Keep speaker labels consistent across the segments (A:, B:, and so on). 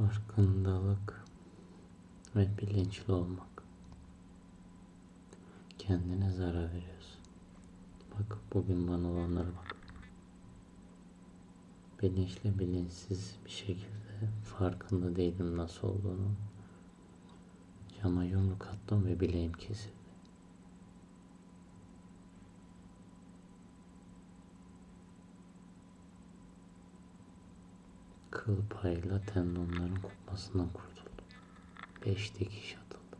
A: Farkındalık ve bilinçli olmak. Kendine zarar veriyorsun. Bak bugün bana olanlara bak. Bilinçli bilinçsiz bir şekilde farkında değilim nasıl olduğunu. Cama yumruk attım ve bileğim kesildi. Kıl payıyla tendonların kopmasından kurtuldum. Beş dikiş atıldı.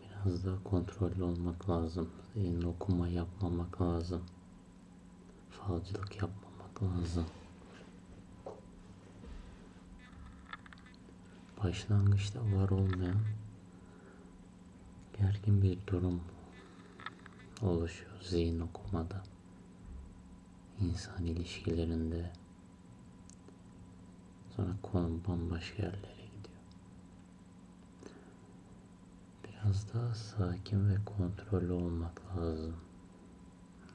A: Biraz daha kontrollü olmak lazım. Zihin okuma yapmamak lazım. Falcılık yapmamak lazım. Başlangıçta var olmayan gergin bir durum oluşuyor zihin okumada. insan ilişkilerinde sonra konu bambaşka yerlere gidiyor. Biraz daha sakin ve kontrollü olmak lazım.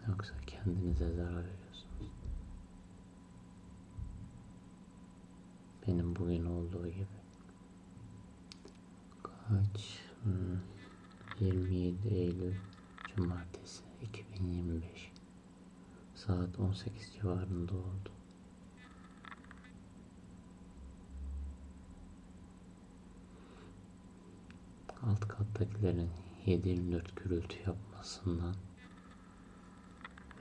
A: Yoksa kendinize zarar veriyorsunuz. Benim bugün olduğu gibi. Kaç? Hmm. 27 Eylül Cumartesi 2025 Saat 18 civarında oldu. Alt kattakilerin 7-24 gürültü yapmasından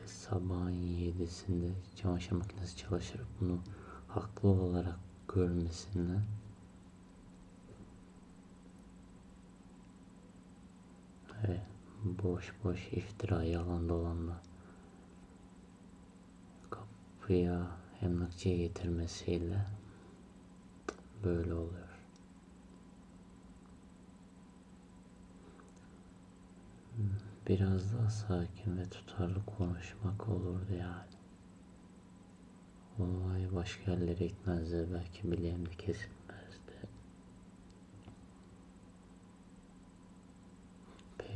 A: ve sabahın 7'sinde çamaşır makinesi çalışır bunu haklı olarak görmesinden ve boş boş iftira yalan dolanla kapıya emlakçıya getirmesiyle böyle oluyor. Biraz daha sakin ve tutarlı konuşmak olurdu yani. Olay başka yerlere gitmezdi. Belki bileğim de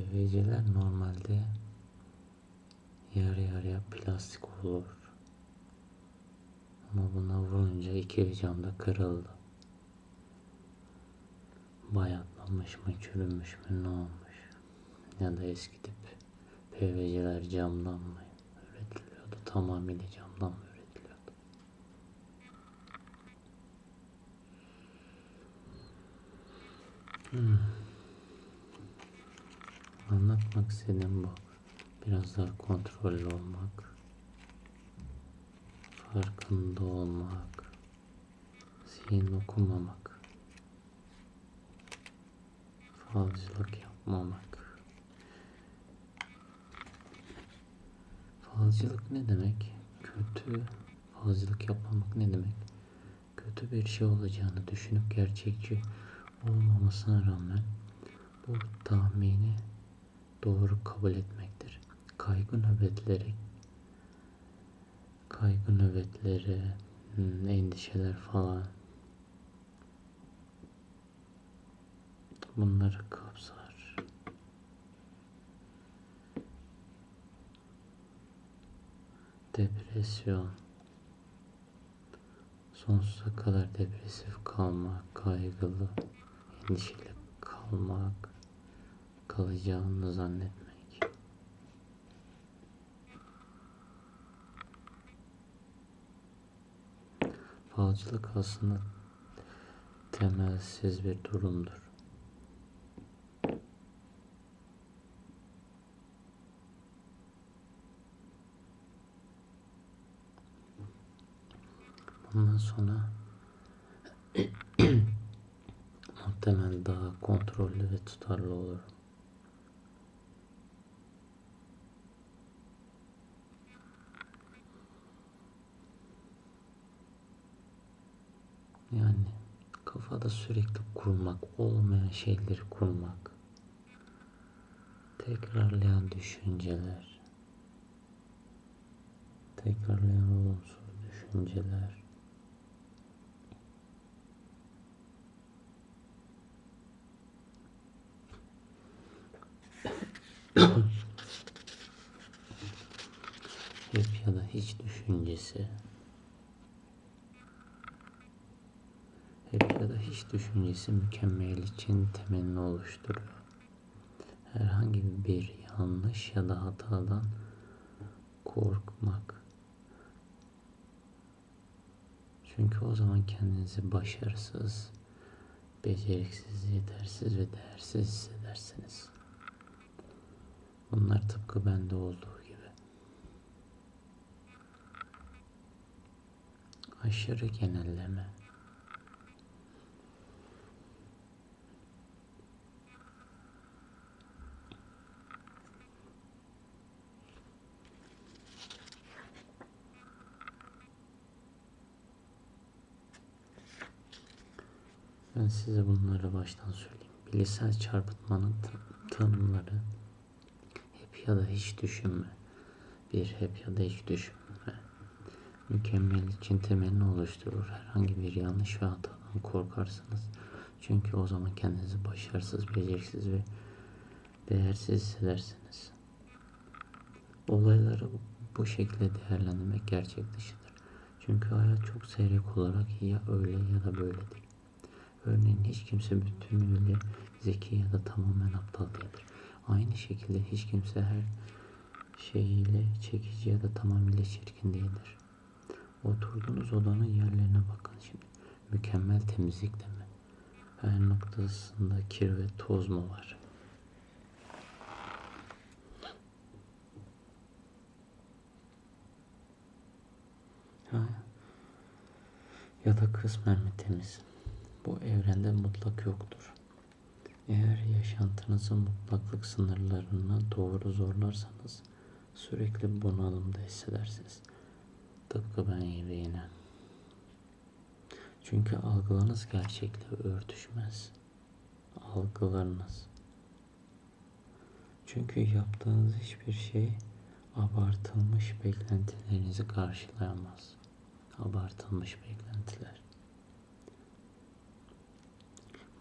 A: PVC'ler normalde yarı yarıya plastik olur. Ama buna vurunca iki cam da kırıldı. Bayatlamış mı, çürümüş mü, ne olmuş? Ya da eski tip PVC'ler camdan mı üretiliyordu? Tamamıyla camdan mı üretiliyordu? Hmm. Anlatmak istediğim bu. Biraz daha kontrollü olmak. Farkında olmak. Zihin okumamak. Falcılık yapmamak. Falcılık ne demek? Kötü falcılık yapmamak ne demek? Kötü bir şey olacağını düşünüp gerçekçi olmamasına rağmen bu tahmini doğru kabul etmektir. Kaygı nöbetleri kaygı nöbetleri, hmm, endişeler falan bunları kapsar. Depresyon sonsuza kadar depresif kalmak, kaygılı, endişeli kalmak, kalacağını zannetmek. Falcılık aslında temelsiz bir durumdur. Bundan sonra muhtemel daha kontrollü ve tutarlı olur. Yani kafada sürekli kurmak, olmayan şeyleri kurmak. Tekrarlayan düşünceler. Tekrarlayan olumsuz düşünceler. Hep ya da hiç düşüncesi. Hep düşüncesi mükemmel için temelini oluşturuyor. Herhangi bir yanlış ya da hatadan korkmak. Çünkü o zaman kendinizi başarısız, beceriksiz, yetersiz ve değersiz hissedersiniz. Bunlar tıpkı bende olduğu gibi. Aşırı genelleme. Ben size bunları baştan söyleyeyim. Bilişsel çarpıtmanın tanımları hep ya da hiç düşünme. Bir hep ya da hiç düşünme. Mükemmel için temelini oluşturur. Herhangi bir yanlış ve hatadan korkarsınız. Çünkü o zaman kendinizi başarısız, beceriksiz ve değersiz hissedersiniz. Olayları bu şekilde değerlendirmek gerçek dışıdır. Çünkü hayat çok seyrek olarak ya öyle ya da böyledir. Örneğin hiç kimse bütünüyle zeki ya da tamamen aptal değildir. Aynı şekilde hiç kimse her şeyiyle çekici ya da tamamıyla çirkin değildir. Oturduğunuz odanın yerlerine bakın şimdi. Mükemmel temizlikte mi? Her noktasında kir ve toz mu var? Ha. Ya da kısmen mi temiz? Bu evrende mutlak yoktur. Eğer yaşantınızın mutlaklık sınırlarına doğru zorlarsanız sürekli bunalımda hissedersiniz. Tıpkı ben gibi yine. Çünkü algılarınız gerçekle örtüşmez. Algılarınız. Çünkü yaptığınız hiçbir şey abartılmış beklentilerinizi karşılayamaz. Abartılmış beklentiler.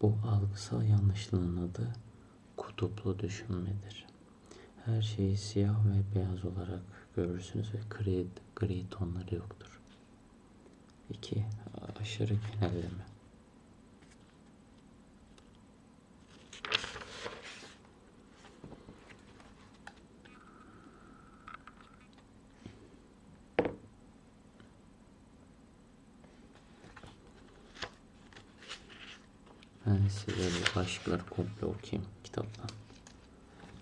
A: Bu algısal yanlışlığın adı kutuplu düşünmedir. Her şeyi siyah ve beyaz olarak görürsünüz ve gri, gri tonları yoktur. 2. Aşırı genelleme. Ben size bu başlıkları komple okuyayım kitaptan.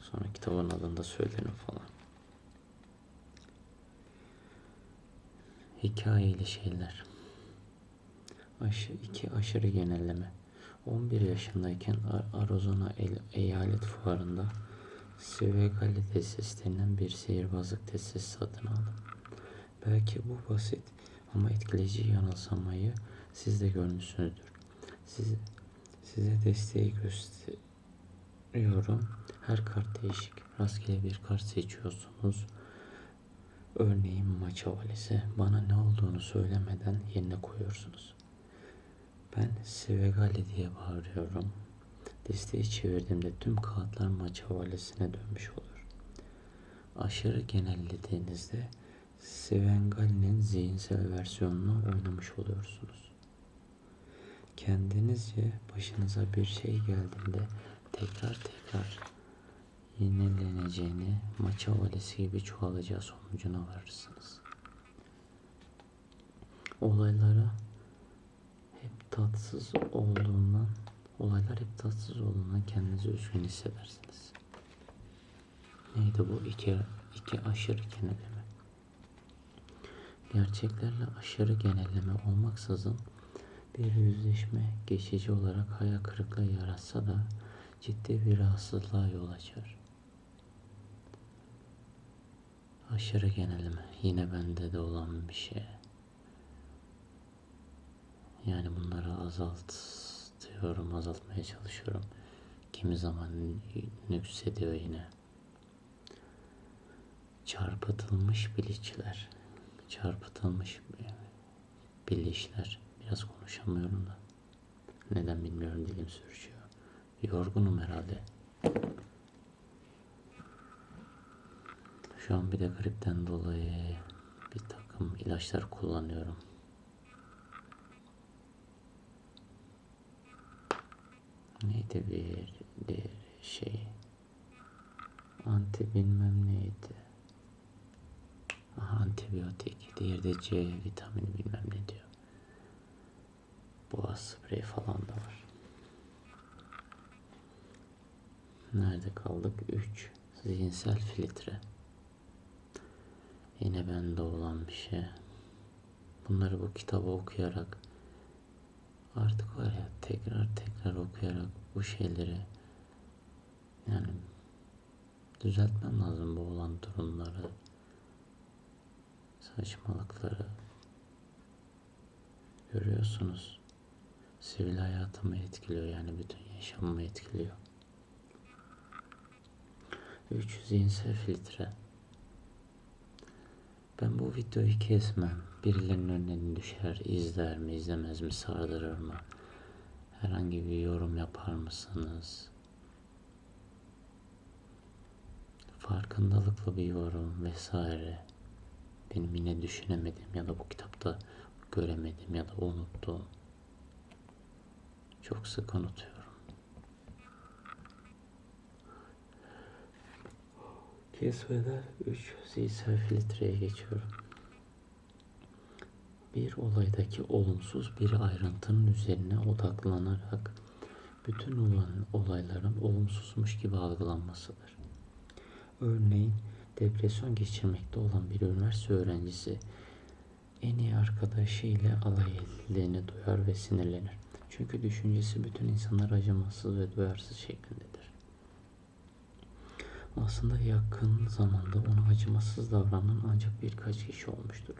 A: Sonra kitabın adını da söylerim falan. Hikayeli şeyler. Aşı, iki aşırı genelleme. 11 yaşındayken Ar- Arizona Eyalet Fuarı'nda Svegali tesis denilen bir sihirbazlık tesisi satın aldım. Belki bu basit ama etkileyici yanılsamayı siz de görmüşsünüzdür. Siz, size desteği gösteriyorum. Her kart değişik. Rastgele bir kart seçiyorsunuz. Örneğin maça valisi. Bana ne olduğunu söylemeden yerine koyuyorsunuz. Ben Svegali diye bağırıyorum. Desteği çevirdiğimde tüm kağıtlar maça valisine dönmüş olur. Aşırı genellediğinizde Svengali'nin zihinsel versiyonunu oynamış oluyorsunuz. Kendinizce başınıza bir şey geldiğinde tekrar tekrar yenileneceğini, maça valisi gibi çoğalacağı sonucuna varırsınız. Olaylara hep tatsız olduğundan, olaylar hep tatsız olduğundan kendinizi üzgün hissedersiniz. Neydi bu? İki, iki aşırı genelleme. Gerçeklerle aşırı genelleme olmaksızın bir yüzleşme geçici olarak hayal kırıklığı yaratsa da ciddi bir rahatsızlığa yol açar. Aşırı genelleme yine bende de olan bir şey. Yani bunları azaltıyorum, azaltmaya çalışıyorum. Kimi zaman nüksediyor yine. Çarpıtılmış bilinçler. Çarpıtılmış bilinçler. Biraz konuşamıyorum da. Neden bilmiyorum dilim sürçüyor. Yorgunum herhalde. Şu an bir de gripten dolayı bir takım ilaçlar kullanıyorum. Neydi bir, bir şey? Anti bilmem neydi. Aha, antibiyotik. Diğeri de C vitamini bilmem ne diyor. Boğaz spreyi falan da var. Nerede kaldık? 3. Zihinsel filtre. Yine bende olan bir şey. Bunları bu kitabı okuyarak artık var ya tekrar tekrar okuyarak bu şeyleri yani düzeltmem lazım bu olan durumları saçmalıkları görüyorsunuz sivil hayatımı etkiliyor yani bütün yaşamımı etkiliyor 3 zihinsel filtre ben bu videoyu kesmem. Birilerinin önüne düşer, izler mi, izlemez mi, sardırır mı? Herhangi bir yorum yapar mısınız? Farkındalıklı bir yorum vesaire. Benim yine düşünemedim ya da bu kitapta göremedim ya da unuttum. Çok sık unutuyorum. Kesmeden 3 zihinsel filtreye geçiyorum. Bir olaydaki olumsuz bir ayrıntının üzerine odaklanarak bütün olan olayların olumsuzmuş gibi algılanmasıdır. Örneğin depresyon geçirmekte olan bir üniversite öğrencisi en iyi arkadaşı ile alay edildiğini duyar ve sinirlenir. Çünkü düşüncesi bütün insanlar acımasız ve duyarsız şeklindedir. Aslında yakın zamanda ona acımasız davranan ancak birkaç kişi olmuştur.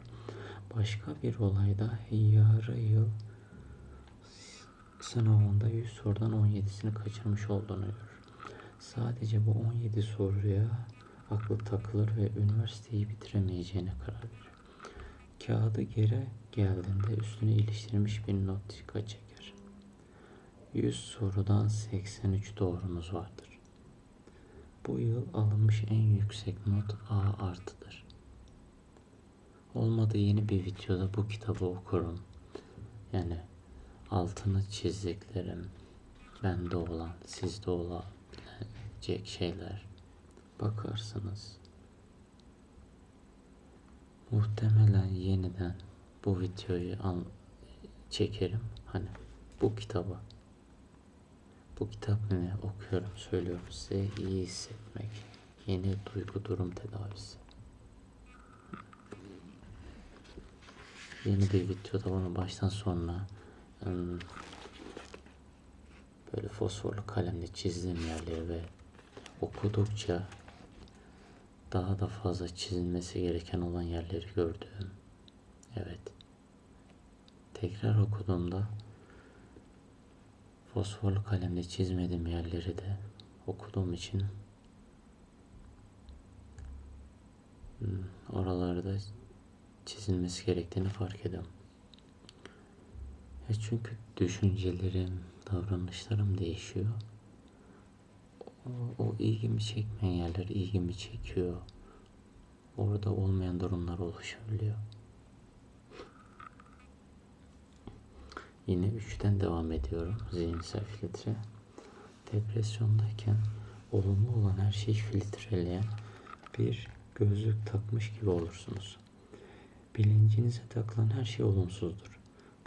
A: Başka bir olayda yarı yıl sınavında 100 sorudan 17'sini kaçırmış olduğunu görür. Sadece bu 17 soruya aklı takılır ve üniversiteyi bitiremeyeceğine karar verir. Kağıdı geri geldiğinde üstüne iliştirilmiş bir notika çeker. 100 sorudan 83 doğrunuz vardır. Bu yıl alınmış en yüksek not A artıdır. Olmadı yeni bir videoda bu kitabı okurum. Yani altını çizdiklerim, bende olan, sizde olabilecek şeyler bakarsınız. Muhtemelen yeniden bu videoyu al, çekerim. Hani bu kitabı bu kitap ne okuyorum söylüyorum size iyi hissetmek. Yeni duygu durum tedavisi. Yeni bir videoda bunu baştan sona böyle fosforlu kalemle çizdiğim yerleri ve okudukça daha da fazla çizilmesi gereken olan yerleri gördüm. Evet. Tekrar okuduğumda fosforlu kalemle çizmediğim yerleri de okuduğum için hmm, oralarda çizilmesi gerektiğini fark ediyorum. Ya çünkü düşüncelerim, davranışlarım değişiyor. O, o ilgimi çekmeyen yerler ilgimi çekiyor. Orada olmayan durumlar oluşabiliyor. Yine 3'ten devam ediyorum. Zihinsel filtre. Depresyondayken olumlu olan her şeyi filtreleyen bir gözlük takmış gibi olursunuz. Bilincinize takılan her şey olumsuzdur.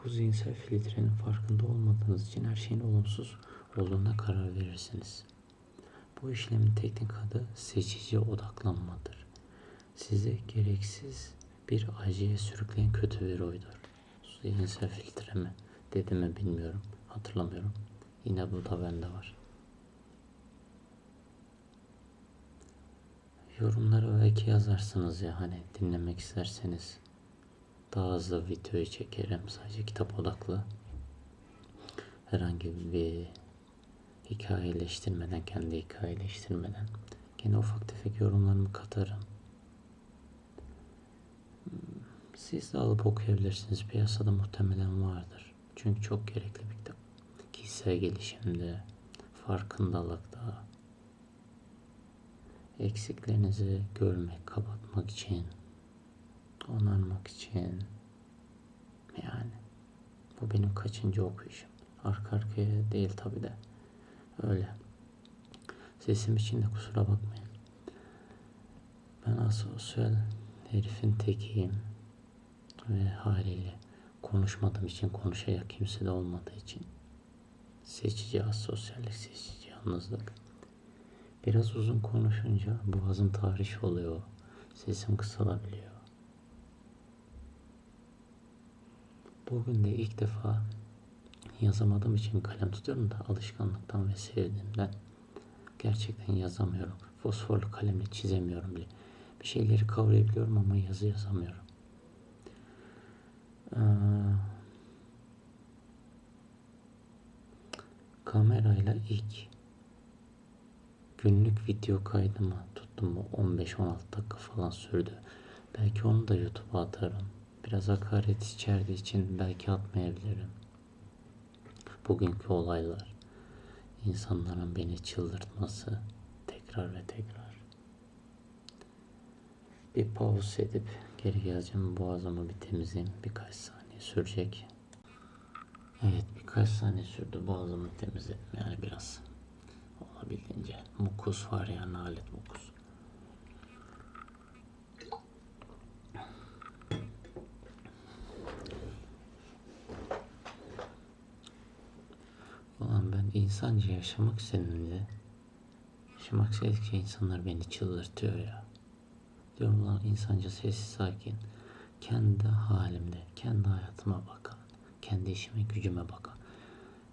A: Bu zihinsel filtrenin farkında olmadığınız için her şeyin olumsuz olduğuna karar verirsiniz. Bu işlemin teknik adı seçici odaklanmadır. Sizi gereksiz bir acıya sürükleyen kötü bir oydur. Zihinsel filtreme Dedim mi bilmiyorum. Hatırlamıyorum. Yine bu da bende var. Yorumlara belki yazarsınız ya hani dinlemek isterseniz daha hızlı videoyu çekerim sadece kitap odaklı herhangi bir hikayeleştirmeden kendi hikayeleştirmeden gene ufak tefek yorumlarımı katarım siz de alıp okuyabilirsiniz piyasada muhtemelen vardır çünkü çok gerekli bir kitap. Kişisel gelişimde, farkındalıkta, eksiklerinizi görmek, kapatmak için, onarmak için yani bu benim kaçıncı okuyuşum. Arka arkaya değil tabi de. Öyle. Sesim için de kusura bakmayın. Ben asosyal herifin tekiyim. Ve haliyle konuşmadığım için konuşacak kimse de olmadığı için seçici asosyallik, seçici yalnızlık. Biraz uzun konuşunca boğazım tahriş oluyor. Sesim kısalabiliyor. Bugün de ilk defa yazamadığım için kalem tutuyorum da alışkanlıktan ve sevdiğimden gerçekten yazamıyorum. Fosforlu kalemle çizemiyorum bile. Bir şeyleri kavrayabiliyorum ama yazı yazamıyorum. Ee, kamerayla ilk günlük video kaydımı tuttum mu 15-16 dakika falan sürdü. Belki onu da YouTube'a atarım. Biraz hakaret içerdiği için belki atmayabilirim. Bugünkü olaylar, insanların beni çıldırtması tekrar ve tekrar. Bir pause edip geri geleceğim. Boğazımı bir temizleyeyim. Birkaç saniye sürecek. Evet birkaç saniye sürdü boğazımı temizledim. Yani biraz olabildiğince. Mukus var ya nalet mukus. Ulan ben insanca yaşamak istediğimde yaşamak istedikçe insanlar beni çıldırtıyor ya. Diyorum lan insanca sessiz sakin. Kendi halimde, kendi hayatıma bakan, kendi işime gücüme bakan,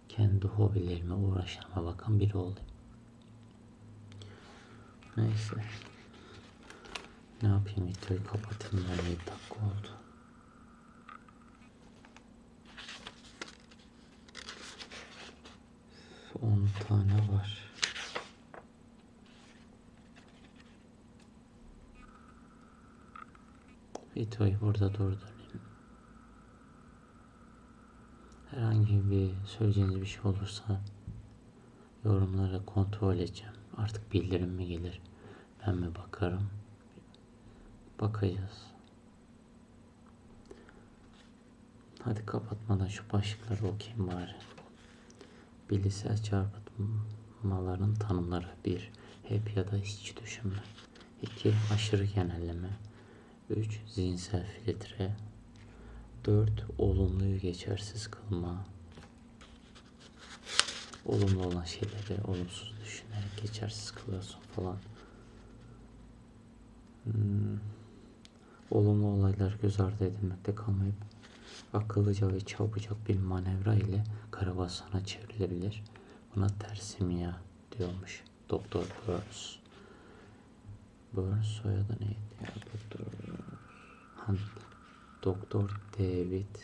A: kendi hobilerime, uğraşlarıma bakan biri olayım. Neyse. Ne yapayım videoyu kapatayım ben 7 dakika oldu. On tane var. Videoyu burada durdurayım. Herhangi bir söyleyeceğiniz bir şey olursa yorumlara kontrol edeceğim. Artık bildirim mi gelir? Ben mi bakarım? Bakacağız. Hadi kapatmadan şu başlıkları okuyayım bari. Bilişsel çarpıtmaların tanımları 1. Hep ya da hiç düşünme. 2. Aşırı genelleme. 3. Zihinsel filtre. 4. Olumluyu geçersiz kılma. Olumlu olan şeyleri olumsuz düşünerek geçersiz kılıyorsun falan. Hmm. Olumlu olaylar göz ardı edilmekte kalmayıp akıllıca ve çabucak bir manevra ile karavasana çevrilebilir. Buna tersimya diyormuş Doktor Burns. Burns soyadı neydi ya Doktor Han Doktor David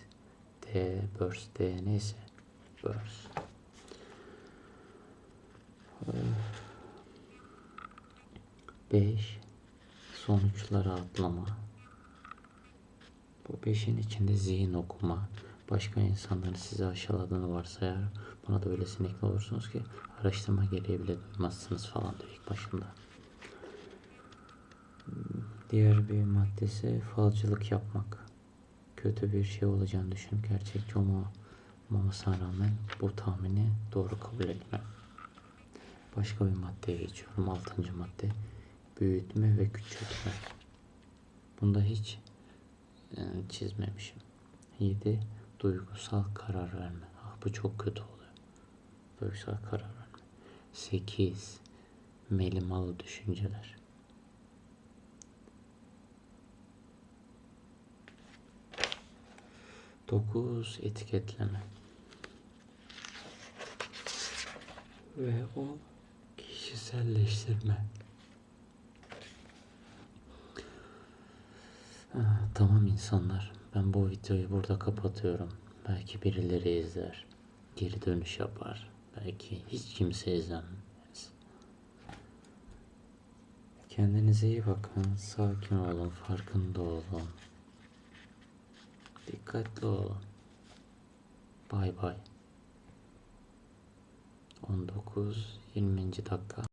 A: D. Burns D. neyse Burns. Beş sonuçlara atlama. Bu beşin içinde zihin okuma, başka insanların sizi aşağıladığını varsayar. Buna da öyle sinekli olursunuz ki araştırma gereği bile duymazsınız falan diyor ilk başında. Diğer bir maddesi falcılık yapmak. Kötü bir şey olacağını düşünüp gerçekçi olmamasına rağmen bu tahmini doğru kabul etmem. Başka bir maddeye geçiyorum. Altıncı madde. Büyütme ve küçültme. Bunda hiç yani çizmemişim. 7. Duygusal karar verme. Ah bu çok kötü oluyor. Duygusal karar verme. 8. Melimalı düşünceler. Dokuz etiketleme. Ve o kişiselleştirme. Ah, Tamam insanlar. Ben bu videoyu burada kapatıyorum. Belki birileri izler. Geri dönüş yapar. Belki hiç kimse izlemez. Kendinize iyi bakın. Sakin olun. Farkında olun. Dikkatli olun. Bay bay. 19 20. dakika.